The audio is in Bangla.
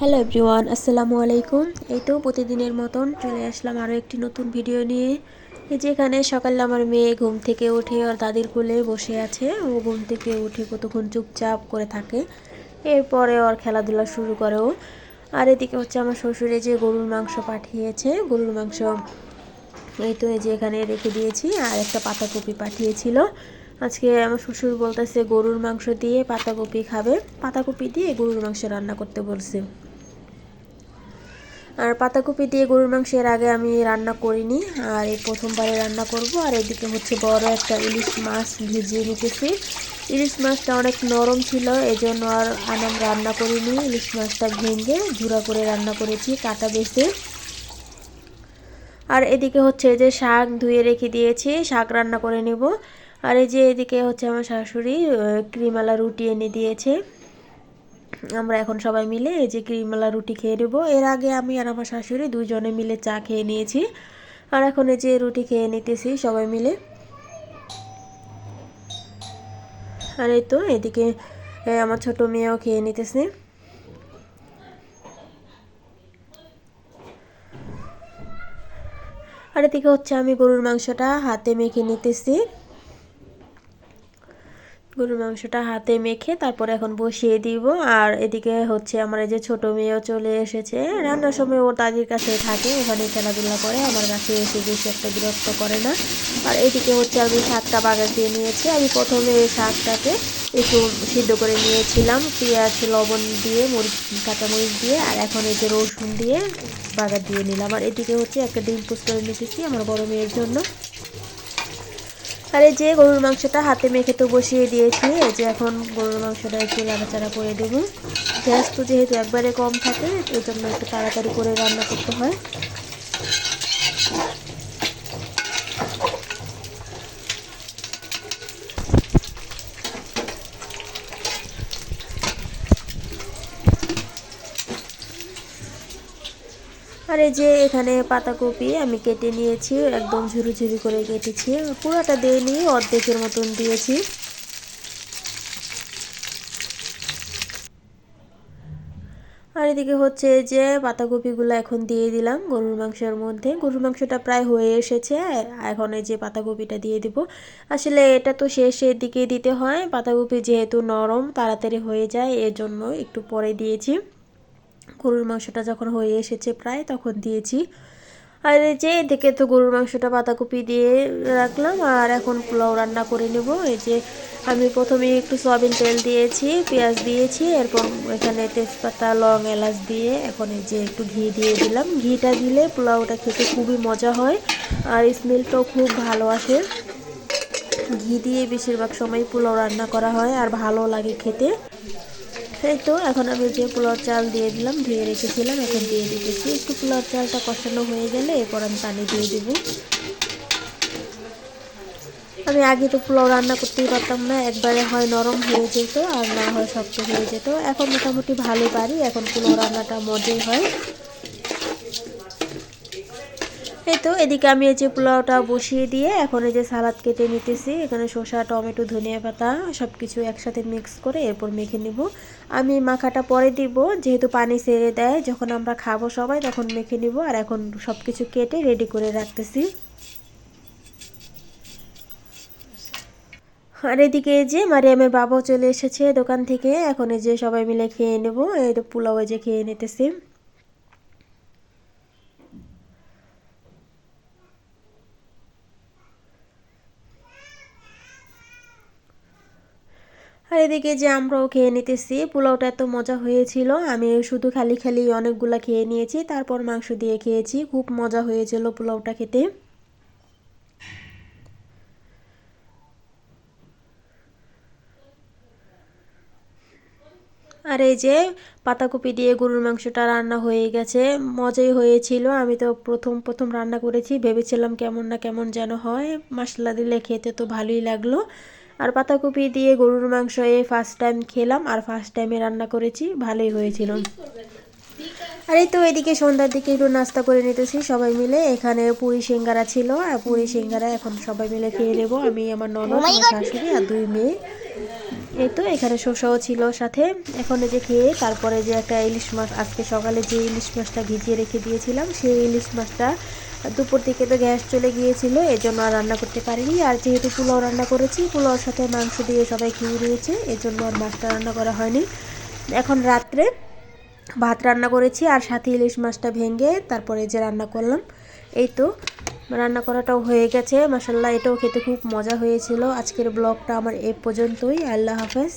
হ্যালো এভরিওয়ান আসসালামু আলাইকুম এই তো প্রতিদিনের মতন চলে আসলাম আরও একটি নতুন ভিডিও নিয়ে। এই যেখানে সকালে আমার মেয়ে ঘুম থেকে উঠে ওর দাদির কোলে বসে আছে। ও ঘুম থেকে উঠে কতক্ষণ চুপচাপ করে থাকে। এরপরে ওর খেলাধুলা শুরু করে ও। আর এদিকে হচ্ছে আমার শ্বশুরে যে গরুর মাংস পাঠিয়েছে। গরুর মাংস এই তো এই যে এখানে রেখে দিয়েছি। আর একটা পাতাকপি পাঠিয়েছিল। আজকে আমার শ্বশুর বলতেছে গরুর মাংস দিয়ে পাতাকপি খাবে। পাতাকপি দিয়ে গরুর মাংস রান্না করতে বলছে। আর পাতাকপি দিয়ে গরুর মাংস এর আগে আমি রান্না করিনি, আর এই প্রথমবারে রান্না করব। আর এদিকে হচ্ছে বড় একটা ইলিশ মাছ ভিজিয়ে নিতেছি। ইলিশ মাছটা অনেক নরম ছিল এই জন্য আর আনাম রান্না করিনি। ইলিশ মাছটা ভেঙে ঝুরা করে রান্না করেছি, কাটা বেছে আর এদিকে হচ্ছে যে শাক ধুয়ে রেখে দিয়েছি, শাক রান্না করে নেব। আর এই যে এদিকে হচ্ছে আমার শাশুড়ি ক্রিমালা রুটি এনে দিয়েছে। আমরা এখন সবাই মিলে এই যে ক্রিমওয়ালা রুটি খেয়ে নেব। এর আগে আমি আর আমার শাশুড়ি দুজনে মিলে চা খেয়ে নিয়েছি। আর এখন এই যে রুটি খেয়ে নিতেছি সবাই মিলে। আর এই তো এদিকে আমার ছোট মেয়েও খেয়ে নিতেছে। আর এদিকে হচ্ছে আমি গরুর মাংসটা হাতে মেখে নিতেছি। গরুর মাংসটা হাতে মেখে তারপরে এখন বসিয়ে দিব। আর এদিকে হচ্ছে আমার এই যে ছোট মেয়েও চলে এসেছে। রান্নার সময় ওর দাদির কাছে থাকে, ওখানে খেলাধুলা করে। আমার কাছে এসে বেশি একটা বিরক্ত করে না। আর এদিকে হচ্ছে আমি শাকটা বাগার দিয়ে নিয়েছি। আমি প্রথমে এই শাকটাকে একটু সিদ্ধ করে নিয়েছিলাম। পেঁয়াজ, লবণ দিয়ে, মরিচ, কাঁচামরিচ দিয়ে, আর এখন এই যে রসুন দিয়ে বাগার দিয়ে নিলাম। আর এদিকে হচ্ছে একটা ডিম পুষ করে নিতেছি আমার বড় মেয়ের জন্য। আর যে গরুর মাংসটা হাতে মেখে তো বসিয়ে দিয়েছি, এই যে এখন গরুর মাংসটা একটু নাড়াচাড়া করে দেবো। গ্যাস তো যেহেতু একবারে কম থাকে, এই জন্য একটু তাড়াতাড়ি করে রান্না করতে হয়। আর এই যে এখানে পাতাকপি আমি কেটে নিয়েছি, একদম ঝুরু ঝুরু করে কেটেছি। পুরোটা দিইনি অর্ধেকের মতন দিয়েছি। আর এদিকে হচ্ছে যে পাতাকপিগুলো এখন দিয়ে দিলাম গরুর মাংসের মধ্যে। গরুর মাংসটা প্রায় হয়ে এসেছে, এখন এই যে পাতাকপিটা দিয়ে দিব। আসলে এটা তো শেষের দিকে দিতে হয়, পাতাকপি যেহেতু নরম, তাড়াতাড়ি হয়ে যায় এর জন্য একটু পরে দিয়েছি। গরুর মাংসটা যখন হয়ে এসেছে প্রায় তখন দিয়েছি। আর এই যে এদিকে তো গরুর মাংসটা পাতাকপি দিয়ে রাখলাম, আর এখন পোলাও রান্না করে নেব। এই যে আমি প্রথমে একটু সয়াবিন তেল দিয়েছি, পেঁয়াজ দিয়েছি, এরপর এখানে তেজপাতা, লং, এলাচ দিয়ে এখন এই যে একটু ঘি দিয়ে দিলাম। ঘিটা দিলে পোলাওটা খেতে খুবই মজা হয়, আর স্মেলটাও খুব ভালো আসে। ঘি দিয়ে বেশিরভাগ সময় পোলাও রান্না করা হয়, আর ভালো লাগে খেতে। এই তো, এখন আমি যে পোলার চাল দিয়ে দিলাম, ধুয়ে রেখেছিলাম, এখন দিয়ে দিতেছি। একটু পোলার চালটা কষানো হয়ে গেলে এরপর আমি পানি দিয়ে দেবো। আমি আগে তো পোলাও রান্না করতেই পারতাম না, একবারে হয় নরম হয়ে যেত আর না হয় শক্ত হয়ে যেত। এখন মোটামুটি ভালো পারি, এখন পোলাও রান্নাটা মজাই হয়। এই তো, এদিকে আমি এই যে পোলাওটা বসিয়ে দিয়ে এখন এই যে সালাদ কেটে নিতেছি। এখানে শসা, টমেটো, ধনিয়া পাতা সব কিছু একসাথে মিক্স করে এরপর মেখে নিব। আমি মাখাটা পরে দিব, যেহেতু পানি সেরে দেয়, যখন আমরা খাব সবাই তখন মেখে নিব আর এখন সব কিছু কেটে রেডি করে রাখতেছি। আর এদিকে যে মারিয়ামের বাবাও চলে এসেছে দোকান থেকে, এখন এই যে সবাই মিলে খেয়ে নেব, এই তো পোলাও যে খেয়ে নিতেছি। আর এদিকে যে আমরাও খেয়ে নিতেছি, পোলাওটা এত মজা হয়েছিল। আমি শুধু খালি খালি অনেকগুলা খেয়ে নিয়েছি, তারপর মাংস দিয়ে খেয়েছি। খুব মজা হয়েছিল পোলাওটা খেতে। আর এই যে পাতাকপি দিয়ে গরুর মাংসটা রান্না হয়ে গেছে, মজাই হয়েছিল। আমি তো প্রথম প্রথম রান্না করেছি, ভেবেছিলাম কেমন না কেমন যেন হয়। মশলা দিলে খেতে তো ভালোই লাগল। আর পাতাকপি দিয়ে গরুর মাংস এই ফার্স্ট টাইম খেলাম, আর ফার্স্ট টাইমে রান্না করেছি, ভালোই হয়েছিল। আর এই তো এদিকে সন্ধ্যার দিকে একটু নাস্তা করে নিতেছি, সবাই মিলে। এখানে পুরি সিঙ্গারা ছিল, আর পুরি সিঙ্গারা এখন সবাই মিলে খেয়ে নেব। আমি, আমার ননদ, আমার শাশুড়ি আর দুই মেয়ে। এই তো এখানে শসাও ছিল সাথে। এখন যে খেয়ে, তারপরে যে একটা ইলিশ মাছ, আজকে সকালে যে ইলিশ মাছটা ভিজিয়ে রেখে দিয়েছিলাম, সেই ইলিশ মাছটা দুপুর দিকে তো গ্যাস চলে গিয়েছিল এই জন্য আর রান্না করতে পারিনি। আর যেহেতু পোলাও রান্না করেছি, পোলাওর সাথে মাংস দিয়ে সবাই খেয়ে নিয়েছে এই জন্য আর মাছটা রান্না করা হয়নি। এখন রাত্রে ভাত রান্না করেছি আর সাথে ইলিশ মাছটা ভেঙে তারপরে যে রান্না করলাম, এই তো। রান্না করাটাও হয়ে গেছে মাসাল্লাহ এটাও খেতে খুব মজা হয়েছিল। আজকের ব্লগটা আমার এ পর্যন্তই, আল্লাহ হাফেজ।